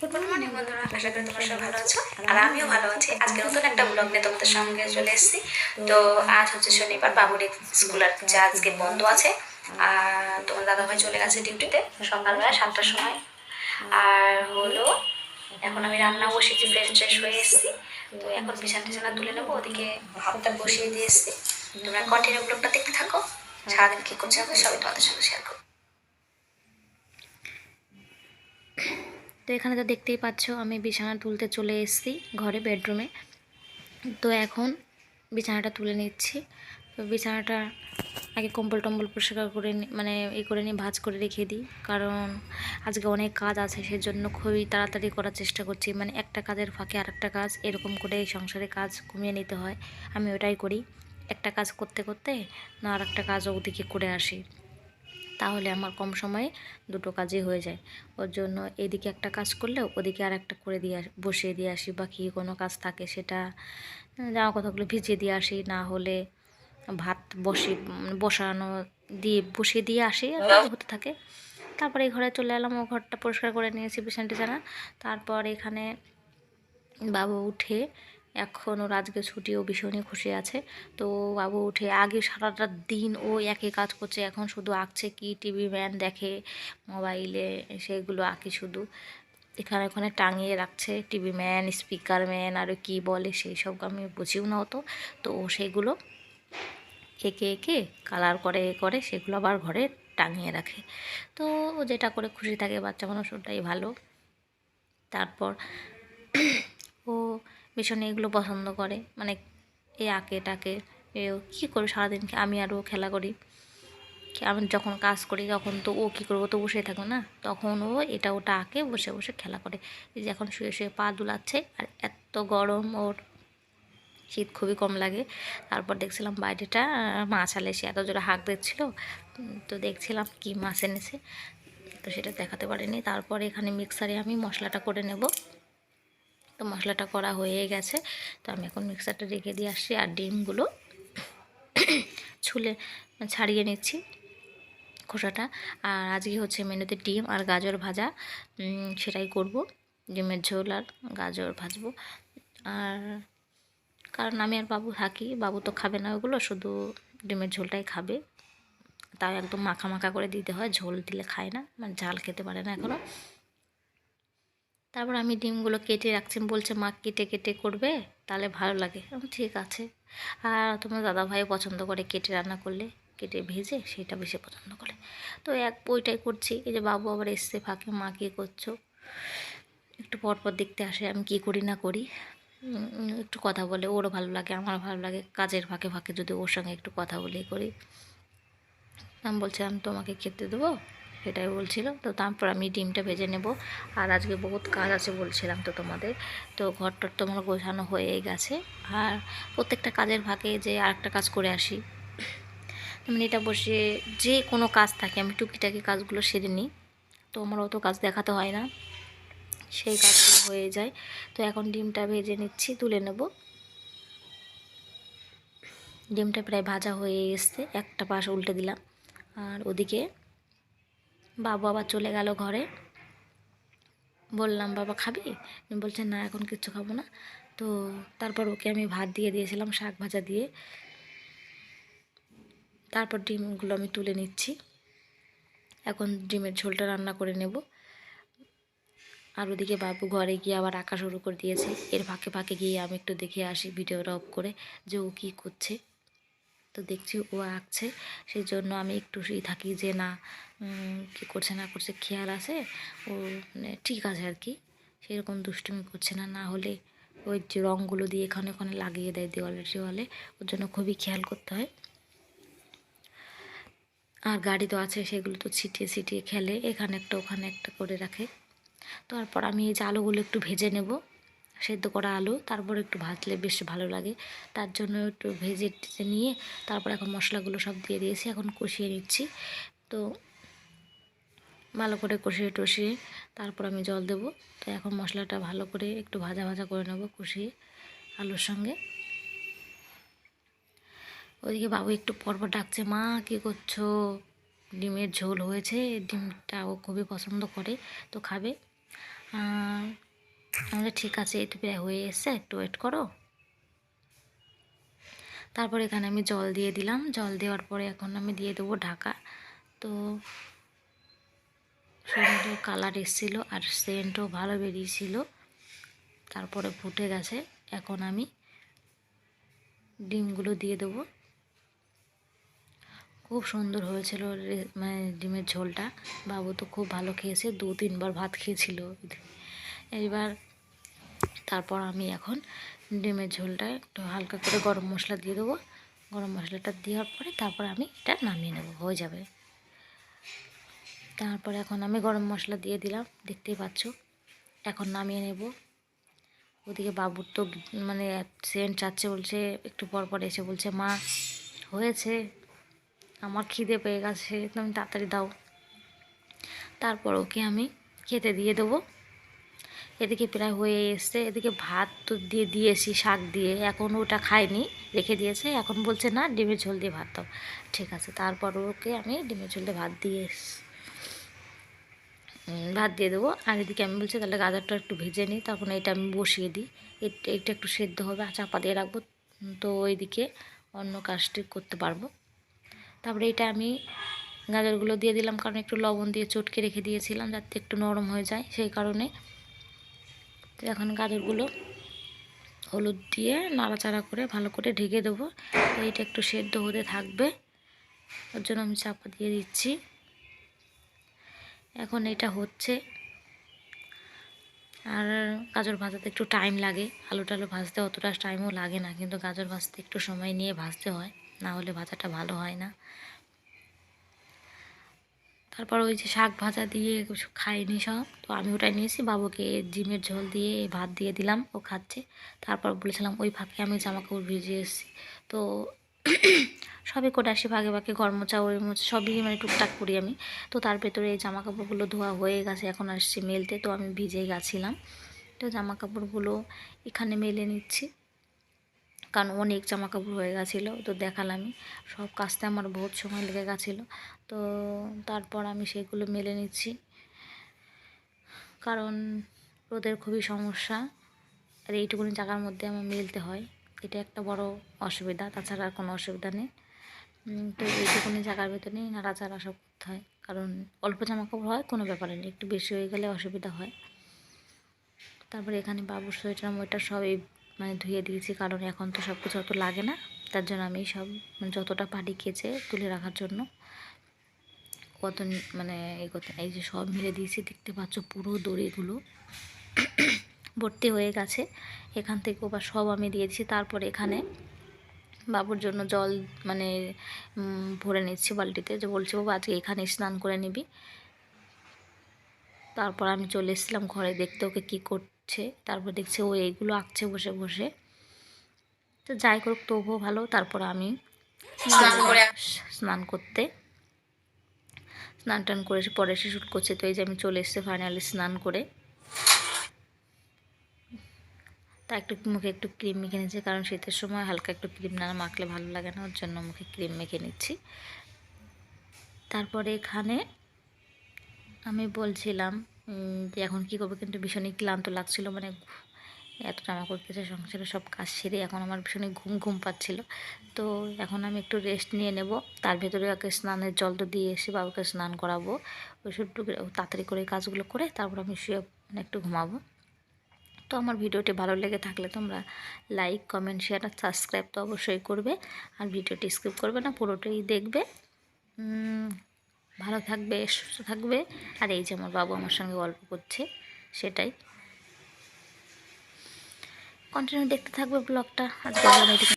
Good morning বন্ধুরা আশা করি তোমরা সবাই ভালো আছো। আর আমিও ভালো আছি। আজকে নতুন একটা ব্লগ নিয়ে তোমাদের সঙ্গে চলে এসেছি। তো আজ হচ্ছে শনিবার বাবুর স্কুল আর যে আজকে বন্ধ আছে। আর তোমার দাদাভাই চলে গেছে ডিউটিতে সকালবেলা সাতটার সময়। আর হলো এখন আমি রান্না বসেছি ফ্রেশ ফ্রেশ হয়ে এসেছি। তো এখন বিছানা টিছানা তুলে নেব ওদিকে ভাতটা বসিয়ে দিয়ে এসেছি। তোমরা কন্টিনিউ ব্লগটা দেখতে থাকো। সারাদিন কী করছে আমি সবই তোমাদের সঙ্গে শেয়ার করব। তো এখানে তো দেখতেই পাচ্ছ, আমি বিছানা তুলতে চলে এসেছি ঘরে বেডরুমে। তো এখন বিছানাটা তুলে নিচ্ছি। তো বিছানাটা আগে কম্বল টম্বল পরিষ্কার করে মানে এ করে নিয়ে ভাজ করে রেখে দিই। কারণ আজকে অনেক কাজ আছে, সেজন্য খুবই তাড়াতাড়ি করার চেষ্টা করছি। মানে একটা কাজের ফাঁকে আরেকটা কাজ, এরকম করে এই সংসারে কাজ কমিয়ে নিতে হয়। আমি ওটাই করি। একটা কাজ করতে করতে না আর একটা কাজ ওদিকে করে আসি। তাহলে আমার কম সময়ে দুটো কাজই হয়ে যায়। ওর জন্য এদিকে একটা কাজ করলেও ওদিকে আর একটা করে দিয়ে বসিয়ে দিয়ে আসি বা কী কোনো কাজ থাকে সেটা জামা কথাগুলো ভিজিয়ে দিয়ে আসি, না হলে ভাত বসি বসানো দিয়ে বসিয়ে দিয়ে আসি, আর হতে থাকে। তারপরে এই ঘরে চলে এলাম, ও ঘরটা পরিষ্কার করে নিয়েছি বিছানা টিছানা তারপর এখানে বাবু উঠে এখন ওর আজকে ছুটি, ও ভীষণই খুশি আছে। তো বাবু উঠে আগে সারাটা দিন ও একই কাজ করছে, এখন শুধু আঁকছে কি টিভি ম্যান দেখে, মোবাইলে সেগুলো আঁকি শুধু। এখানে ওখানে টাঙিয়ে রাখছে, টিভি ম্যান, স্পিকার ম্যান, আর কি বলে সেই সব আমি বুঝিও না হতো তো ও সেগুলো এঁকে এঁকে কালার করে, এ করে, সেগুলো আবার ঘরে টাঙিয়ে রাখে। তো ও যেটা করে খুশি থাকে, বাচ্চা মানুষ ওটাই ভালো। তারপর ভীষণ এগুলো পছন্দ করে। মানে এ আঁকে টাকে, এ কী করে সারাদিন আমি আর ও খেলা করি? আমি যখন কাজ করি তখন তো ও কী করব? তো বসে থাকবে না। তখন ও এটা ওটা আঁকে, বসে বসে খেলা করে। এই যে এখন শুয়ে শুয়ে পা দুলাচ্ছে আর এত গরম, ওর শীত খুবই কম লাগে। তারপর দেখছিলাম বাইরেটা মাছ আলে সে এত জোরে হাঁক দিচ্ছিল। তো দেখছিলাম কি মাছ এনেছে। তো সেটা দেখাতে পারিনি। তারপর এখানে মিক্সারে আমি মশলাটা করে নেব। তো মশলাটা করা হয়ে গেছে। তো আমি এখন মিক্সারটা রেখে দিয়ে আসছি আর ডিমগুলো ছুলে ছাড়িয়ে নিচ্ছি খোসাটা। আর আজকে হচ্ছে মেনুতে ডিম আর গাজর ভাজা সেটাই করব। ডিমের ঝোল আর গাজর ভাজবো। আর কারণ আমি আর বাবু থাকি, বাবু তো খাবে না ওগুলো, শুধু ডিমের ঝোলটাই খাবে। তাও একদম মাখা মাখা করে দিতে হয়, ঝোল দিলে খায় না মানে ঝাল খেতে পারে না এখনও তারপর আমি ডিমগুলো কেটে রাখছি। বলছে, মা, কেটে কেটে করবে? তাহলে ভালো লাগে। ঠিক আছে। আর তোমার দাদাভাই পছন্দ করে কেটে রান্না করলে। কেটে ভেজে সেটা বেশি পছন্দ করে। তো এক ওইটাই করছি। এই যে বাবু আবার এসছে ফাঁকে, মা, কী করছ? একটু পরপর দেখতে আসে, আমি কী করি না করি? একটু কথা বলে, ওরও ভালো লাগে, আমারও ভালো লাগে। কাজের ফাঁকে ফাঁকে যদি ওর সঙ্গে একটু কথা বলেই করি। আমি বলছি, আমি তোমাকে খেতে দেবো? সেটাই বলছিল তো তারপর আমি ডিমটা ভেজে নেব। আর আজকে বহুত কাজ আছে বলছিলাম তো তোমাদের। তো ঘরটর তোমার গোছানো হয়ে গেছে। আর প্রত্যেকটা কাজের ফাঁকে যে আরেকটা কাজ করে আসি। মানে এটা বসে যে কোনো কাজ থাকে, আমি টুকিটাকি কাজগুলো সেরে নিই। তো আমার অত কাজ দেখাতে হয় না। সেই কাজগুলো হয়ে যায়। তো এখন ডিমটা ভেজে নিচ্ছি, তুলে নেব। ডিমটা প্রায় ভাজা হয়ে এসছে। একটা পাশ উল্টে দিলাম। আর ওদিকে বাবু আবার চলে গেল ঘরে। বললাম, বাবা, খাবি? বলছে, না, এখন কিচ্ছু খাব না। তো তারপর ওকে আমি ভাত দিয়ে দিয়েছিলাম, শাক ভাজা দিয়ে। তারপর ডিমগুলো আমি তুলে নিচ্ছি। এখন ডিমের ঝোলটা রান্না করে নেব। আর ওদিকে বাবু ঘরে গিয়ে আবার আঁকা শুরু করে দিয়েছে। এর ফাঁকে ফাঁকে গিয়ে আমি একটু দেখে আসি, ভিডিওটা অফ করে, যে ও কী করছে। তো দেখছি ও আঁকছে সেই জন্য আমি একটু সেই থাকি যে না কী করছে না করছে খেয়াল আছে। ও মানে ঠিক আছে আর কি। সেরকম দুষ্টুমি করছে না না হলে ওই যে রঙগুলো দিয়ে এখানে ওখানে লাগিয়ে দেয় দেওয়ালে দেওয়ালে। ওর জন্য খুবই খেয়াল করতে হয়। আর গাড়ি তো আছে, সেগুলো তো ছিটিয়ে ছিটিয়ে খেলে, এখানে একটা ওখানে একটা করে রাখে। তারপর আমি এই যে আলুগুলো একটু ভেজে নেব। সেদ্ধ করা আলু, তারপর একটু ভাজলে বেশ ভালো লাগে। তার জন্য একটু ভেজে নিয়ে তারপর এখন মশলাগুলো সব দিয়ে দিয়েছি, এখন কষিয়ে নিচ্ছি। তো ভালো করে কষিয়ে টষিয়ে তারপর আমি জল দেবো। তো এখন মশলাটা ভালো করে একটু ভাজা ভাজা করে নেব কষিয়ে আলুর সঙ্গে। ওইদিকে বাবু একটু পরপর ডাকছে, মা, কী করছ? ডিমের ঝোল হয়েছে ডিমটা ও খুবই পছন্দ করে, তো খাবে? আর আমাদের ঠিক আছে তো প্রায় হয়ে এসছে একটু ওয়েট করো। তারপর এখানে আমি জল দিয়ে দিলাম। জল দেওয়ার পরে এখন আমি দিয়ে দেবো ঢাকা। তো সুন্দর কালার এসেছিল আর সেন্টও ভালো বেরিয়েছিল। তারপরে ফুটে গেছে। এখন আমি ডিমগুলো দিয়ে দেবো। খুব সুন্দর হয়েছিল মানে ডিমের ঝোলটা। বাবু তো খুব ভালো খেয়েছে দু তিনবার ভাত খেয়েছিল। এইবার তারপর আমি এখন ডিমের ঝোলটা একটু হালকা করে গরম মশলা দিয়ে দেবো। গরম মশলাটা দেওয়ার পরে তারপর আমি এটা নামিয়ে নেব, হয়ে যাবে। তারপর এখন আমি গরম মশলা দিয়ে দিলাম, দেখতেই পাচ্ছ। এখন নামিয়ে নেব। ওদিকে বাবুর তো মানে সেন্ট চাচ্ছে বলছে, একটু পর পর এসে বলছে, মা, হয়েছে। আমার খিদে পেয়ে গেছে, তুমি তাড়াতাড়ি দাও। তারপর ওকে আমি খেতে দিয়ে দেবো। এদিকে প্রায় হয়ে এসছে। এদিকে ভাত তো দিয়ে দিয়েছি, শাক দিয়ে। এখন ওটা খায়নি রেখে দিয়েছে। এখন বলছে, না, ডিমের ঝোল দিয়ে ভাত দাও। ঠিক আছে, তারপর ওকে আমি ডিমের ঝোল দিয়ে ভাত দিয়ে ভাত দিয়ে দেবো। আর এদিকে আমি বলছি, তাহলে গাজরটা একটু ভেজে নিই, তখন এটা আমি বসিয়ে দিই। এট- একটু সেদ্ধ হবে চাপা দিয়ে রাখব। তো ওইদিকে অন্য কাজটি করতে পারব। তারপরে এটা আমি গাজরগুলো দিয়ে দিলাম, কারণ একটু লবণ দিয়ে চটকে রেখে দিয়েছিলাম, যাতে একটু নরম হয়ে যায়। সেই কারণে তো এখন গাজরগুলো হলুদ দিয়ে নাড়াচাড়া করে ভালো করে ঢেকে দেবো। তো এইটা একটু সেদ্ধ হতে থাকবে। ওর জন্য আমি চাপা দিয়ে দিচ্ছি। এখন এটা হচ্ছে। আর গাজর ভাজাতে একটু টাইম লাগে। আলু টালু ভাজতে অতটা টাইমও লাগে না। কিন্তু গাজর ভাজতে একটু সময় নিয়ে ভাজতে হয়। না হলে ভাজাটা ভালো হয় না। তারপর ওই যে শাক ভাজা দিয়ে খাইনি সব। তো আমি ওটা নিয়েছি বাবুকে ডিমের ঝোল দিয়ে ভাত দিয়ে দিলাম, ও খাচ্ছে। তারপর বলেছিলাম ওই ফাঁকে আমি জামা কাপড় ভিজিয়ে এসেছি। তো সবই করে আসি ভাগে ভাগে ঘর ওই মোচা সবই মানে টুকটাক করি আমি। তো তার ভেতরে এই জামা কাপড়গুলো ধোয়া হয়ে গেছে, এখন আসছি মেলতে, তো আমি ভিজেই গেছিলাম। তো জামা কাপড়গুলো এখানে মেলে নিচ্ছি। কারণ অনেক জামা কাপড় হয়ে গেছিল, তো দেখালামই। সব কাচতে আমার বহুত সময় লেগে গেছিল, তো তারপর আমি সেগুলো মেলে নিচ্ছি। কারণ রোদের খুবই সমস্যা, আর এইটুকুনি জায়গার মধ্যে আমার মেলতে হয়। এটা একটা বড় অসুবিধা, তাছাড়া আর কোনো অসুবিধা নেই। তো এইটুকুনি জায়গার ভেতরেই নাড়াচাড়া সব করতে হয়। কারণ অল্প জামা কাপড় হয়, কোনো ব্যাপারে নেই। একটু বেশি হয়ে গেলে অসুবিধা হয়। তারপরে এখানে বাবুর সোয়েটার মোয়েটার সব এই মানে ধুয়ে দিয়েছি, কারণ এখন তো সব কিছু অত লাগে না। তার জন্য আমি সব মানে যতটা পাটি কেচে তুলে রাখার জন্য। কত মানে এই করতে এই যে সব মিলে দিয়েছি, দেখতে পাচ্ছ পুরো দড়িগুলো। ভর্তি হয়ে গেছে। এখান থেকে বা সব আমি দিয়ে দিয়েছি। তারপর এখানে বাবুর জন্য জল মানে ভরে নিচ্ছি বালতিতে। যে বলছি, বাবু, আজকে এখানে স্নান করে নিবি। তারপর আমি চলে এসেছিলাম ঘরে, দেখতে ওকে কী করছে তারপর দেখছে ও এইগুলো আঁকছে বসে বসে। তো যাই করুক তবুও ভালো। তারপর আমি স্নান করতে। স্নান টান করে পরে এসে শ্যুট করছে। তো এই যে আমি চলে এসেছি ফাইনালি স্নান করে। তা একটু মুখে একটু ক্রিম মেখে নিচ্ছি কারণ শীতের সময় হালকা একটু ক্রিম না মাখলে ভালো লাগে না। ওর জন্য মুখে ক্রিম মেখে নিচ্ছি। তারপরে এখানে আমি বলছিলাম যে এখন কী করব কিন্তু ভীষণই ক্লান্ত লাগছিল মানে এত জামা করতেছে সংসারে সব কাজ সেরে এখন আমার ভীষণই ঘুম ঘুম পাচ্ছিল। তো এখন আমি একটু রেস্ট নিয়ে নেব, তার ভেতরে ওকে স্নানের জল তো দিয়ে এসে বাবুকে স্নান করাবো ওই সব টুকু তাড়াতাড়ি করে কাজগুলো করে তারপর আমি শুয়ে মানে একটু ঘুমাবো। তো আমার ভিডিওটি ভালো লেগে থাকলে তোমরা লাইক কমেন্ট শেয়ার আর সাবস্ক্রাইব তো অবশ্যই করবে। আর ভিডিওটি স্কিপ করবে না, পুরোটাই দেখবে। ভালো থাকবে, সুস্থ থাকবে। আর এই যে আমার বাবু আমার সঙ্গে গল্প করছে, সেটাই। কন্টিনিউ দেখতে থাকবে ব্লগটা আজকে